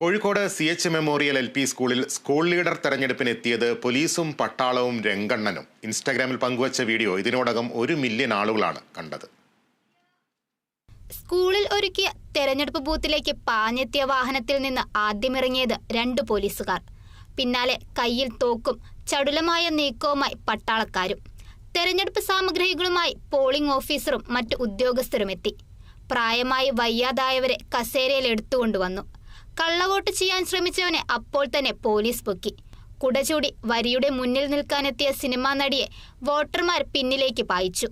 Kozhikode C H memorial L P സ്കൂളിൽ school leader തെരഞ്ഞെടുപ്പിന് എത്തിയത് പോലീസും പട്ടാളവും രംഗണ്ണനും. ഇൻസ്റ്റാഗ്രാമിൽ പങ്കുവച്ച വീഡിയോ ഇതിനോടകം ഒരു മില്യൺ ആളുകളാണ് കണ്ടത്. സ്കൂളിൽ ഒരുക്കിയ തെരഞ്ഞെടുപ്പ് ബൂത്തിലേക്ക് പാഞ്ഞെത്തിയ വാഹനത്തിൽ നിന്ന് ആദ്യമിറങ്ങിയത് രണ്ട് പോലീസുകാർ. പിന്നാലെ കയ്യിൽ തോക്കും ചടുലമായ നീക്കവുമായി പട്ടാളക്കാരും. തെരഞ്ഞെടുപ്പ് സാമഗ്രികളുമായി പോളിംഗ് ഓഫീസറും മറ്റ് ഉദ്യോഗസ്ഥരും എത്തി പ്രായമായി വയ്യാതായവരെ കസേരയിൽ എടുത്തുകൊണ്ടുവന്നു. കള്ളവോട്ട് ചെയ്യാൻ ശ്രമിച്ചവനെ അപ്പോൾ തന്നെ പോലീസ് പൊക്കി. കുടചൂടി വരിയുടെ മുന്നിൽ നിൽക്കാനെത്തിയ സിനിമാ നടിയെ വോട്ടർമാർ പിന്നിലേക്ക് പായിച്ചു.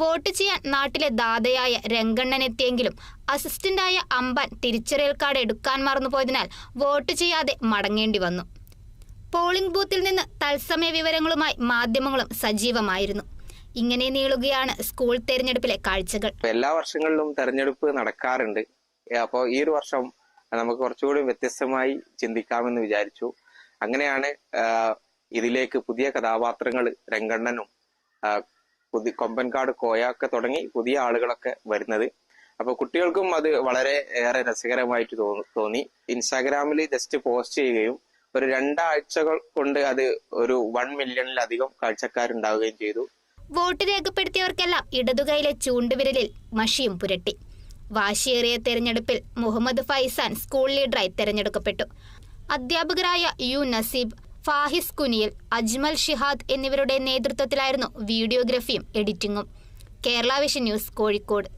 വോട്ട് ചെയ്യാൻ നാട്ടിലെ ദാതയായ രംഗണ്ണൻ എത്തിയെങ്കിലും അസിസ്റ്റന്റായ അമ്പൻ തിരിച്ചറിയൽ കാർഡ് എടുക്കാൻ മറന്നുപോയതിനാൽ വോട്ട് ചെയ്യാതെ മടങ്ങേണ്ടി വന്നു. പോളിംഗ് ബൂത്തിൽ നിന്ന് തത്സമയ വിവരങ്ങളുമായി മാധ്യമങ്ങളും സജീവമായിരുന്നു. ഇങ്ങനെ നീളുകയാണ് സ്കൂൾ തെരഞ്ഞെടുപ്പിലെ കാഴ്ചകൾ. എല്ലാ വർഷങ്ങളിലും തെരഞ്ഞെടുപ്പ് നടക്കാറുണ്ട്. അപ്പോൾ ഈ ഒരു വർഷം നമുക്ക് കുറച്ചുകൂടി വ്യത്യസ്തമായി ചിന്തിക്കാമെന്ന് വിചാരിച്ചു. അങ്ങനെയാണ് ഇതിലേക്ക് പുതിയ കഥാപാത്രങ്ങൾ രംഗണ്ണനും പുതിയ കൊമ്പൻകാട് കോയാക്ക തുടങ്ങി പുതിയ ആളുകളൊക്കെ വരുന്നത്. അപ്പൊ കുട്ടികൾക്കും അത് വളരെ ഏറെ രസകരമായിട്ട് തോന്നി. ഇൻസ്റ്റാഗ്രാമിൽ ജസ്റ്റ് പോസ്റ്റ് ചെയ്യുകയും ഒരു രണ്ടാഴ്ചകൾ കൊണ്ട് അത് ഒരു വൺ മില്യണിലധികം കാഴ്ചക്കാരുണ്ടാവുകയും ചെയ്തു. വോട്ട് രേഖപ്പെടുത്തിയവർക്കെല്ലാം ഇടതുകൈയിലെ ചൂണ്ടുവിരലിൽ മഷിയും പുരട്ടി. വാശിയേറിയ തെരഞ്ഞെടുപ്പിൽ മുഹമ്മദ് ഫൈസാൻ സ്കൂൾ ലീഡറായി തെരഞ്ഞെടുക്കപ്പെട്ടു. അധ്യാപകരായ യു നസീബ് ഫാഹിസ് കുനിയൽ അജ്മൽ ഷിഹാദ് എന്നിവരുടെ നേതൃത്വത്തിലായിരുന്നു വീഡിയോഗ്രഫിയും എഡിറ്റിംഗും കേരള വിഷൻ ന്യൂസ് കോഴിക്കോട്.